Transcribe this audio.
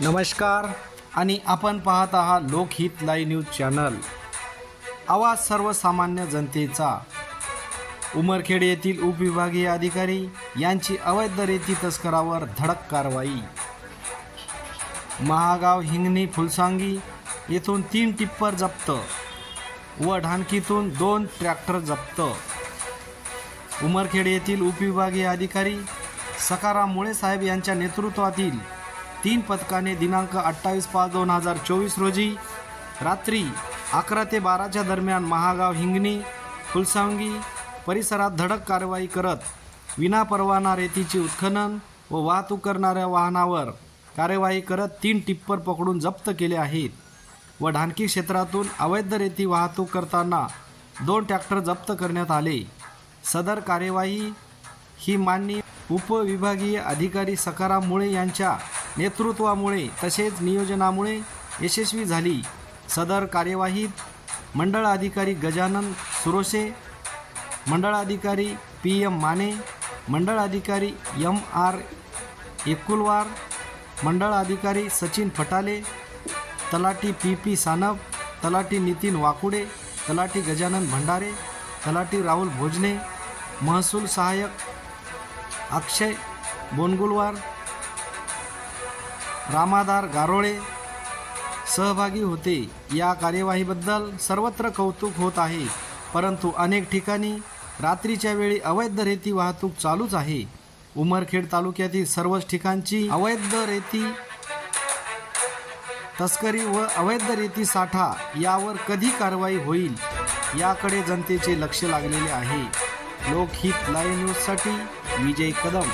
नमस्कार आणि आपण पाहत आहात लोकहित लाईव्ह न्यूज चॅनल. आवाज सर्वसामान्य जनतेचा. उमरखेड येथील उपविभागीय अधिकारी यांची अवैध रेती तस्करावर धडक कारवाई. महागाव हिंगणी फुलसांगी येथून तीन टिप्पर जप्त व ढानकीतून दोन ट्रॅक्टर जप्त. उमरखेड येथील उपविभागीय अधिकारी सकाराम मुळे साहेब यांच्या नेतृत्वातील तीन पथकाने दिनांक अठ्ठावीस पाच दोन हजार चोवीस रोजी रात्री अकरा ते बाराच्या दरम्यान महागाव हिंगणी फुलसांगी परिसरात धडक कारवाई करत विनापरवाना रेतीचे उत्खनन व वाहतूक करणाऱ्या वाहनावर कार्यवाही करत तीन टिप्पर पकडून जप्त केले आहेत व ढानकी क्षेत्रातून अवैध रेती वाहतूक करताना दोन ट्रॅक्टर जप्त करण्यात आले. सदर कार्यवाही ही माननीय उपविभागीय अधिकारी सकाराम मुळे यांच्या नेतृत्वामुळे तसेच नियोजनामुळे यशस्वी झाली. सदर कार्यवाहीत मंडळ अधिकारी गजानन सुरोसे मंडळ अधिकारी पी एम माने मंडळ अधिकारी एम आर एकुलवार मंडळ अधिकारी सचिन फटाले तलाटी पी पी सानप तलाटी नितीन वाकुडे तलाटी गजानन भंडारे तलाटी राहुल भोजने महसूल सहाय्यक अक्षय बोनगुलवार रामादार गारोळे सहभागी होते. या कार्यवाहीबद्दल सर्वत्र कौतुक होत आहे. परंतु अनेक ठिकाणी रात्रीच्या वेळी अवैध रेती वाहतूक चालूच आहे. उमरखेड तालुक्यातील सर्वच ठिकाणची अवैध रेती तस्करी व अवैध रेती साठा यावर कधी कारवाई होईल याकडे जनतेचे लक्ष लागलेले आहे. लोकहित लाईव्ह न्यूजसाठी विजय कदम.